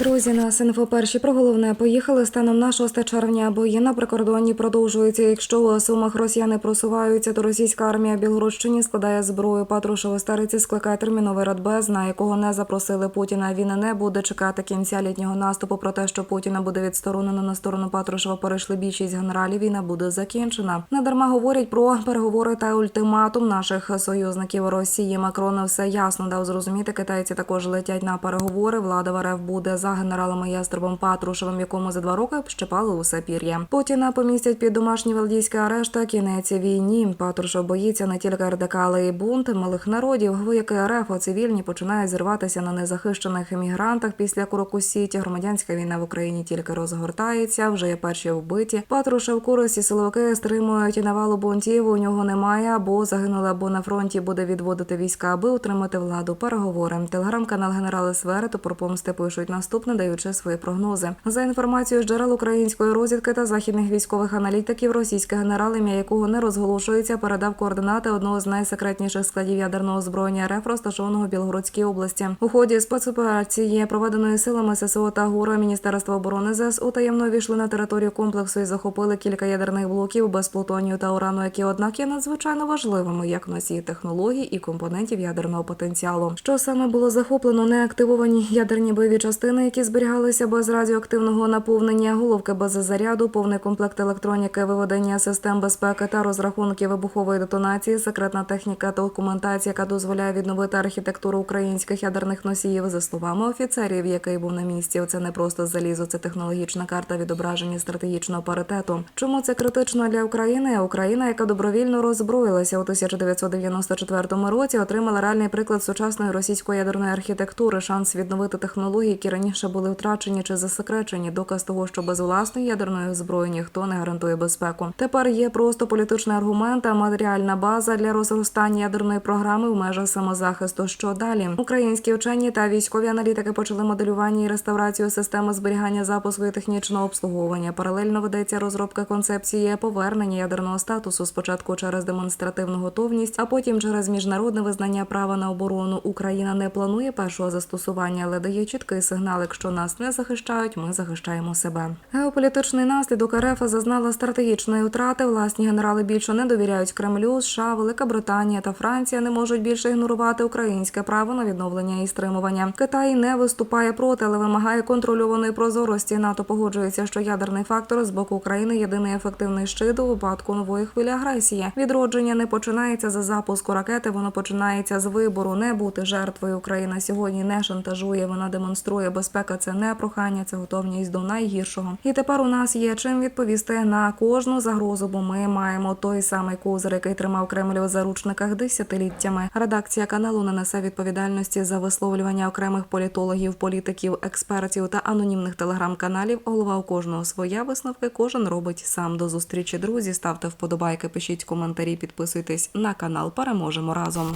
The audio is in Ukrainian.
Друзі, нас інфо перші про головне поїхали станом на 6 червня. Бої на прикордонні продовжуються. Якщо у сумах росіяни просуваються, то російська армія Білгородщині складає зброю. Патрушева стариці скликає терміновий радбез, на якого не запросили Путіна. Він не буде чекати кінця літнього наступу. Про те, що Путіна буде відсторонено на сторону Патрушева, перейшли більшість генералів. Війна буде закінчена. Надарма говорять про переговори та ультиматум наших союзників Росії. Макрон все ясно дав зрозуміти. Китайці також летять на переговори. Влада в РФ буде за генералами Ястребом Патрушевим, якому за два роки щепали усе пір'я. Путіна помістять під домашній валдійський арешт та кінець війні. Патрушев боїться не тільки РДК, але й бунт малих народів. Вояки РФ, цивільні починають зриватися на незахищених емігрантах після Курокусіті. Громадянська війна в Україні тільки розгортається. Вже є перші вбиті. Патрушев курисі силовики стримують навалу бунтів. У нього немає або загинули, або на фронті буде відводити війська, аби утримати владу. Переговори. Телеграм-канал генерали Сверету про помсти пишуть наступне, даючи свої прогнози. За інформацією з джерел української розвідки та західних військових аналітиків, російський генерал, ім'я якого не розголошується, передав координати одного з найсекретніших складів ядерного озброєння РФ, розташованого в Білгородській області. У ході спецоперації, проведеної силами ССО та ГУРа Міністерства оборони ЗСУ, таємно війшли на територію комплексу і захопили кілька ядерних блоків без плутонію та урану, які однак є надзвичайно важливими як носії технологій і компонентів ядерного потенціалу. Що саме було захоплено неактивовані ядерні бойові частини, які зберігалися без радіоактивного наповнення, головки без заряду, повний комплект електроніки, виведення систем безпеки та розрахунки вибухової детонації, секретна техніка та документація, яка дозволяє відновити архітектуру українських ядерних носіїв. За словами офіцерів, який був на місці, це не просто залізо, це технологічна карта відображення стратегічного паритету. Чому це критично для України? Україна, яка добровільно роззброїлася у 1994 році, отримала реальний приклад сучасної російської ядерної архітектури, шанс відновити технології, які раніше були втрачені чи засекречені. Доказ того, що без власної ядерної зброї ніхто не гарантує безпеку. Тепер є просто політичний аргумент, а матеріальна база для розростання ядерної програми в межах самозахисту. Що далі? Українські вчені та військові аналітики почали моделювання і реставрацію системи зберігання запуску і технічного обслуговування. Паралельно ведеться розробка концепції повернення ядерного статусу спочатку через демонстративну готовність, а потім через міжнародне визнання права на оборону. Україна не планує першого застосування, але дає чіткий сигнал. Якщо нас не захищають, ми захищаємо себе. Геополітичний наслідок РФ зазнала стратегічної втрати. Власні генерали більше не довіряють Кремлю. США, Велика Британія та Франція не можуть більше ігнорувати українське право на відновлення і стримування. Китай не виступає проти, але вимагає контрольованої прозорості. НАТО погоджується, що ядерний фактор з боку України єдиний ефективний щит у випадку нової хвилі агресії. Відродження не починається за запуску ракети. Воно починається з вибору не бути жертвою. Україна сьогодні не шантажує. Вона демонструє безпека. Це не прохання, це готовність до найгіршого. І тепер у нас є чим відповісти на кожну загрозу, бо ми маємо той самий козир, який тримав Кремль у заручниках десятиліттями. Редакція каналу не несе відповідальності за висловлювання окремих політологів, політиків, експертів та анонімних телеграм-каналів. Голова у кожного своя висновки. Кожен робить сам. До зустрічі, друзі. Ставте вподобайки, пишіть коментарі, підписуйтесь на канал. Переможемо разом.